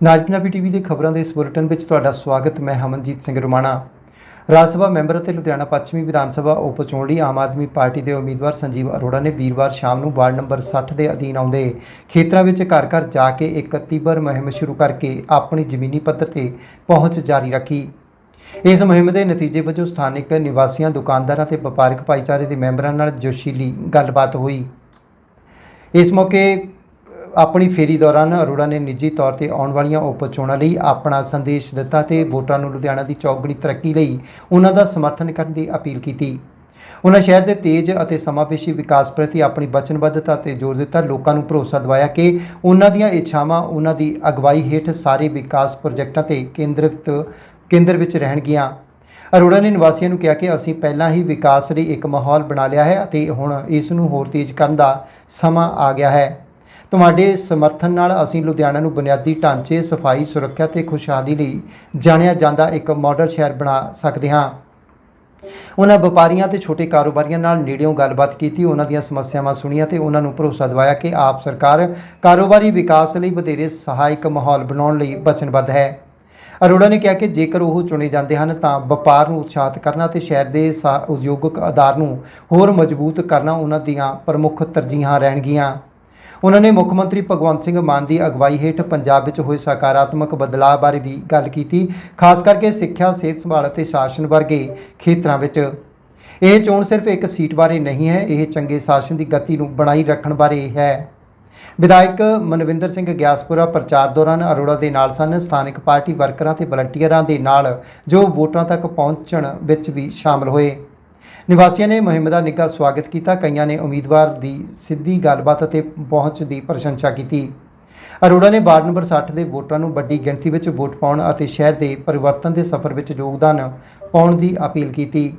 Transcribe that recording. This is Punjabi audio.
ਨਾਜ ਪੰਜਾਬੀ ਟੀਵੀ ਦੇ ਖਬਰਾਂ ਦੇ ਇਸ ਬੁਲੇਟਿਨ ਵਿੱਚ ਤੁਹਾਡਾ ਸਵਾਗਤ, ਮੈਂ ਹਮਨਜੀਤ ਸਿੰਘ ਰੁਮਾਣਾ। ਰਾਜ ਸਭਾ ਮੈਂਬਰ ਅਤੇ ਲੁਧਿਆਣਾ ਪੱਛਮੀ ਵਿਧਾਨ ਸਭਾ ਉਪ ਚੋਣ ਲਈ ਆਮ ਆਦਮੀ ਪਾਰਟੀ ਦੇ ਉਮੀਦਵਾਰ ਸੰਜੀਵ ਅਰੋੜਾ ਨੇ ਵੀਰਵਾਰ ਸ਼ਾਮ ਨੂੰ ਵਾਰਡ ਨੰਬਰ 60 ਦੇ ਅਧੀਨ ਆਉਂਦੇ ਖੇਤਰਾਂ ਵਿੱਚ ਘਰ ਘਰ ਜਾ ਕੇ ਇੱਕ ਤੀਬਰ ਮੁਹਿੰਮ ਸ਼ੁਰੂ ਕਰਕੇ ਆਪਣੀ ਜ਼ਮੀਨੀ ਪੱਧਰ ਤੇ ਪਹੁੰਚ ਜਾਰੀ ਰੱਖੀ। ਇਸ ਮੁਹਿੰਮ ਦੇ ਨਤੀਜੇ ਵਜੋਂ ਸਥਾਨਕ ਨਿਵਾਸੀਆਂ, ਦੁਕਾਨਦਾਰਾਂ ਤੇ ਵਪਾਰਕ ਭਾਈਚਾਰੇ ਦੇ ਮੈਂਬਰਾਂ ਨਾਲ ਜੋਸ਼ੀਲੀ ਗੱਲਬਾਤ ਹੋਈ। ਇਸ ਮੌਕੇ ਆਪਣੀ ਫੇਰੀ ਦੌਰਾਨ ਅਰੋੜਾ ਨੇ ਨਿੱਜੀ ਤੌਰ ਤੇ ਆਉਣ ਵਾਲੀਆਂ ਉਪ ਚੋਣਾਂ ਲਈ ਆਪਣਾ ਸੰਦੇਸ਼ ਦਿੱਤਾ ਤੇ ਵੋਟਰਾਂ ਨੂੰ ਲੁਧਿਆਣਾ ਦੀ ਚੌਗਣੀ ਤਰੱਕੀ ਲਈ ਉਹਨਾਂ ਦਾ ਸਮਰਥਨ ਕਰਨ ਦੀ ਅਪੀਲ ਕੀਤੀ। ਉਹਨਾਂ ਸ਼ਹਿਰ ਦੇ ਤੇਜ਼ ਅਤੇ ਸਮਾਵੇਸ਼ੀ ਵਿਕਾਸ ਪ੍ਰਤੀ ਆਪਣੀ ਵਚਨਬੱਧਤਾ ਤੇ ਜ਼ੋਰ ਦਿੱਤਾ। ਲੋਕਾਂ ਨੂੰ ਭਰੋਸਾ ਦਿਵਾਇਆ ਕਿ ਉਹਨਾਂ ਦੀਆਂ ਇੱਛਾਵਾਂ ਉਹਨਾਂ ਦੀ ਅਗਵਾਈ ਹੇਠ ਸਾਰੇ ਵਿਕਾਸ ਪ੍ਰੋਜੈਕਟਾਂ ਤੇ ਕੇਂਦਰਿਤ ਕੇਂਦਰ ਵਿੱਚ ਰਹਿਣਗੀਆਂ। ਅਰੋੜਾ ਨੇ ਨਿਵਾਸੀਆਂ ਨੂੰ ਕਿਹਾ ਕਿ ਅਸੀਂ ਪਹਿਲਾਂ ਹੀ ਵਿਕਾਸ ਲਈ ਇੱਕ ਮਾਹੌਲ ਬਣਾ ਲਿਆ ਹੈ ਅਤੇ ਹੁਣ ਇਸ ਨੂੰ ਹੋਰ ਤੇਜ਼ ਕਰਨ ਦਾ ਸਮਾਂ ਆ ਗਿਆ ਹੈ। ਤੁਹਾਡੇ ਸਮਰਥਨ ਨਾਲ ਅਸੀਂ ਲੁਧਿਆਣਾ ਨੂੰ ਬੁਨਿਆਦੀ ਢਾਂਚੇ, ਸਫ਼ਾਈ, ਸੁਰੱਖਿਆ ਤੇ ਖੁਸ਼ਹਾਲੀ ਲਈ ਜਾਣਿਆ ਜਾਂਦਾ ਇੱਕ ਮਾਡਲ ਸ਼ਹਿਰ ਬਣਾ ਸਕਦੇ ਹਾਂ। ਉਹਨਾਂ ਵਪਾਰੀਆਂ ਤੇ ਛੋਟੇ ਕਾਰੋਬਾਰੀਆਂ ਨਾਲ ਨੇੜਿਓਂ ਗੱਲਬਾਤ ਕੀਤੀ, ਉਹਨਾਂ ਦੀਆਂ ਸਮੱਸਿਆਵਾਂ ਸੁਣੀਆਂ ਤੇ ਉਹਨਾਂ ਨੂੰ ਭਰੋਸਾ ਦਿਵਾਇਆ ਕਿ ਆਪ ਸਰਕਾਰ ਕਾਰੋਬਾਰੀ ਵਿਕਾਸ ਲਈ ਵਧੇਰੇ ਸਹਾਇਕ ਮਾਹੌਲ ਬਣਾਉਣ ਲਈ ਵਚਨਬੱਧ ਹੈ। ਅਰੋੜਾ ਨੇ ਕਿਹਾ ਕਿ ਜੇਕਰ ਉਹ ਚੁਣੇ ਜਾਂਦੇ ਹਨ ਤਾਂ ਵਪਾਰ ਨੂੰ ਉਤਸ਼ਾਹਿਤ ਕਰਨਾ ਤੇ ਸ਼ਹਿਰ ਦੇ ਸਾ- ਉਦਯੋਗਿਕ ਆਧਾਰ ਨੂੰ ਹੋਰ ਮਜ਼ਬੂਤ ਕਰਨਾ ਉਹਨਾਂ ਦੀਆਂ ਪ੍ਰਮੁੱਖ ਤਰਜੀਹਾਂ ਰਹਿਣਗੀਆਂ। ਉਹਨਾਂ ਨੇ ਮੁੱਖ ਮੰਤਰੀ ਭਗਵੰਤ ਸਿੰਘ ਮਾਨ ਦੀ ਅਗਵਾਈ ਹੇਠ ਪੰਜਾਬ ਵਿੱਚ ਹੋਏ ਸਕਾਰਾਤਮਕ ਬਦਲਾਅ ਬਾਰੇ ਵੀ ਗੱਲ ਕੀਤੀ, ਖਾਸ ਕਰਕੇ ਸਿੱਖਿਆ, ਸਿਹਤ ਸੰਭਾਲ ਅਤੇ ਸ਼ਾਸਨ ਵਰਗੇ ਖੇਤਰਾਂ ਵਿੱਚ। ਇਹ ਚੋਣ ਸਿਰਫ ਇੱਕ ਸੀਟ ਬਾਰੇ ਨਹੀਂ ਹੈ, ਇਹ ਚੰਗੇ ਸ਼ਾਸਨ ਦੀ ਗਤੀ ਨੂੰ ਬਣਾਈ ਰੱਖਣ ਬਾਰੇ ਹੈ। ਵਿਧਾਇਕ ਮਨਵਿੰਦਰ ਸਿੰਘ ਗਿਆਸਪੁਰਾ ਪ੍ਰਚਾਰ ਦੌਰਾਨ ਅਰੋੜਾ ਦੇ ਨਾਲ ਸਨ, ਸਥਾਨਕ ਪਾਰਟੀ ਵਰਕਰਾਂ ਤੇ ਵਲੰਟੀਅਰਾਂ ਦੇ ਨਾਲ ਜੋ ਵੋਟਰਾਂ ਤੱਕ ਪਹੁੰਚਣ ਵਿੱਚ ਵੀ ਸ਼ਾਮਲ ਹੋਏ। ਨਿਵਾਸੀਆਂ ਨੇ ਮੁਹਿੰਮ ਦਾ ਨਿੱਘਾ ਸਵਾਗਤ ਕੀਤਾ। ਕਈਆਂ ਨੇ ਉਮੀਦਵਾਰ ਦੀ ਸਿੱਧੀ ਗੱਲਬਾਤ ਅਤੇ ਪਹੁੰਚ ਦੀ ਪ੍ਰਸ਼ੰਸਾ ਕੀਤੀ। ਅਰੋੜਾ ਨੇ ਵਾਰਡ ਨੰਬਰ 60 ਦੇ ਵੋਟਰਾਂ ਨੂੰ ਵੱਡੀ ਗਿਣਤੀ ਵਿੱਚ ਵੋਟ ਪਾਉਣ ਅਤੇ ਸ਼ਹਿਰ ਦੇ ਪਰਿਵਰਤਨ ਦੇ ਸਫ਼ਰ ਵਿੱਚ ਯੋਗਦਾਨ ਪਾਉਣ ਦੀ ਅਪੀਲ ਕੀਤੀ।